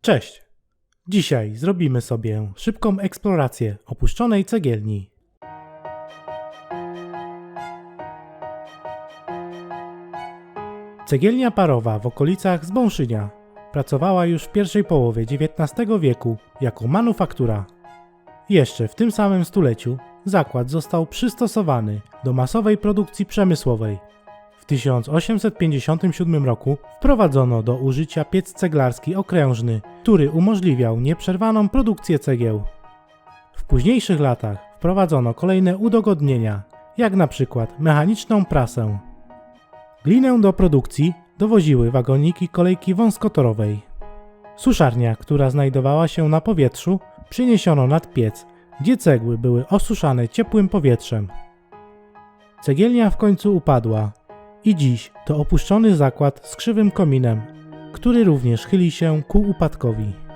Cześć! Dzisiaj zrobimy sobie szybką eksplorację opuszczonej cegielni. Cegielnia parowa w okolicach Zbąszynia pracowała już w pierwszej połowie XIX wieku jako manufaktura. Jeszcze w tym samym stuleciu zakład został przystosowany do masowej produkcji przemysłowej. W 1857 roku wprowadzono do użycia piec ceglarski okrężny, który umożliwiał nieprzerwaną produkcję cegieł. W późniejszych latach wprowadzono kolejne udogodnienia, jak na przykład mechaniczną prasę. Glinę do produkcji dowoziły wagoniki kolejki wąskotorowej. Suszarnia, która znajdowała się na powietrzu, przeniesiono nad piec, gdzie cegły były osuszane ciepłym powietrzem. Cegielnia w końcu upadła i dziś to opuszczony zakład z krzywym kominem, który również chyli się ku upadkowi.